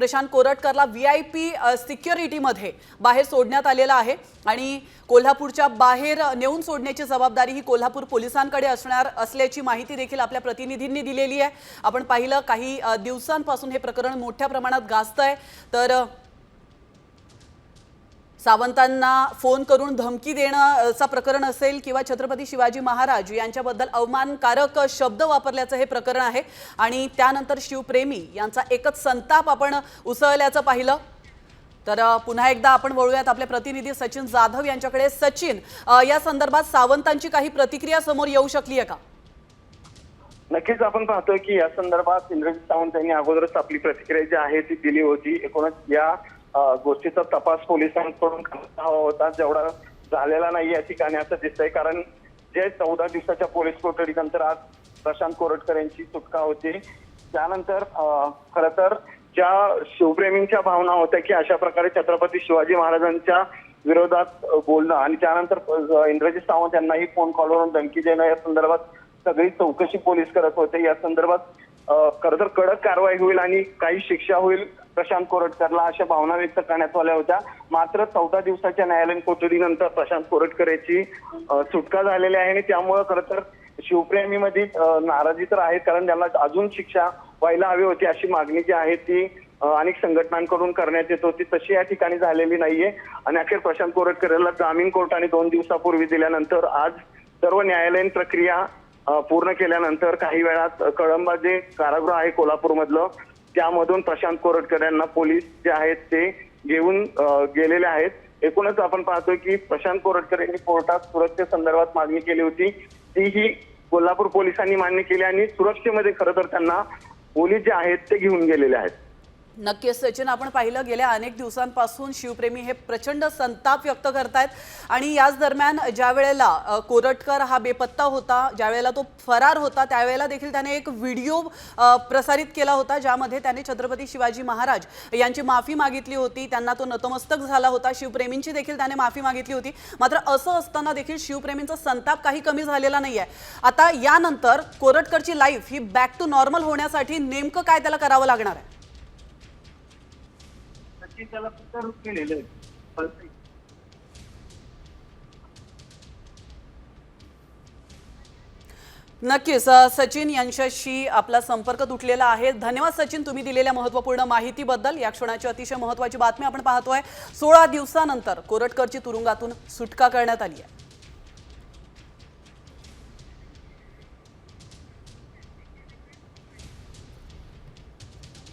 प्रशांत कोरटकरला V I P सिक्युरिटीमध्ये बाहेर सोडण्यात आलेला आहे. आणि कोल्हापूरच्या बाहेर नेऊन सोडण्याची जबाबदारी ही कोल्हापूर पोलिसांकडे असणार असल्याची माहिती देखील आपल्या प्रतिनिधींनी दिलेली आहे. आपण पाहिलं काही दिवसांपासून हे प्रकरण मोठ्या प्रमाणात गाजत आहे तर सावंतांना फोन करून धमकी देणं चा प्रकरण असेल किंवा छत्रपती शिवाजी महाराज यांच्याबद्दल अवमानकारक शब्द वापरल्याचं हे प्रकरण आहे. आणि त्यानंतर शिवप्रेमी यांचा एकच संताप आपण उसळल्याचं पाहिलं. तर पुन्हा एकदा आपण वळूयात आपले प्रतिनिधी सचिन जाधव यांच्याकडे. सचिन या संदर्भात सावंतांची काही प्रतिक्रिया समोर येऊ शकली आहे का? नक्कीच आपण पाहतोय की या संदर्भात इंद्रजित सावंत यांनी अगोदरच आपली प्रतिक्रिया जी आहे ती दिली होती. एकूणच या गोष्टीचा तपास पोलिसांकडून हवा होता जेवढा झालेला नाही या ठिकाणी असं दिसतंय. कारण जे चौदा दिवसाच्या पोलीस कोठडीनंतर आज प्रशांत कोरटकर यांची सुटका होती. त्यानंतर खर तर ज्या शिवप्रेमींच्या भावना होत्या की अशा प्रकारे छत्रपती शिवाजी महाराजांच्या विरोधात बोलणं आणि त्यानंतर इंद्रजित सावंत यांनाही फोन कॉलवरून धमकी देणं या संदर्भात सगळी चौकशी पोलीस करत होते. या संदर्भात अ, खरं तर कडक कारवाई होईल आणि काही शिक्षा होईल. प्रशांत कोरटकरला अशा भावना व्यक्त करण्यात आल्या होत्या. मात्र चौदा दिवसाच्या न्यायालयीन कोठडीनंतर प्रशांत कोरटकर याची सुटका झालेली आहे आणि त्यामुळं खरं तर शिवप्रेमीमध्ये नाराजी तर आहे. कारण त्यांना अजून शिक्षा व्हायला हवी होती अशी मागणी जी आहे ती अनेक संघटनांकडून करण्यात येत होती. तशी या ठिकाणी झालेली नाहीये. आणि अखेर प्रशांत कोरटकर याला जामीन कोर्टाने दोन दिवसापूर्वी दिल्यानंतर आज सर्व न्यायालयीन प्रक्रिया पूर्ण केल्यानंतर काही वेळात कळंबा जे कारागृह आहे कोल्हापूरमधलं. त्यामधून प्रशांत कोरटकर यांना पोलीस जे आहेत ते घेऊन गेलेले आहेत. एकूणच आपण पाहतोय की प्रशांत कोरटकर यांनी कोर्टात सुरक्षे संदर्भात मागणी केली होती. ती ही कोल्हापूर पोलिसांनी मान्य केली आणि सुरक्षेमध्ये खरं तर त्यांना पोलीस जे आहेत ते घेऊन गेलेले आहेत. नक्कीच सचिन आपण पाहिलं गेल्या अनेक दिवसांपासून शिवप्रेमी हे प्रचंड संताप व्यक्त करतायत. आणि याच दरम्यान ज्या वेळेला कोरटकर हा बेपत्ता होता ज्या वेळेला तो फरार होता त्यावेळेला देखील त्याने एक व्हिडिओ प्रसारित केला होता ज्यामध्ये त्याने छत्रपती शिवाजी महाराज यांची माफी मागितली होती त्यांना तो नतमस्तक झाला होता शिवप्रेमींची देखील त्याने माफी मागितली होती. मात्र असं असताना देखील शिवप्रेमींचा संताप काही कमी झालेला नाही आहे आता यानंतर कोरटकरची लाईफ ही बॅक टू नॉर्मल होण्यासाठी नेमकं काय त्याला करावं लागणार आहे? त्याला प्रत्यारोप केलेले नक्कीच सचिन यांच्याशी आपला संपर्क तुटलेला आहे. धन्यवाद सचिन तुम्ही दिलेल्या महत्त्वपूर्ण माहितीबद्दल. या क्षणाची अतिशय महत्त्वाची बातमी आपण पाहतोय. सोळा दिवसानंतर कोरटकरची तुरुंगातून सुटका करण्यात आली आहे.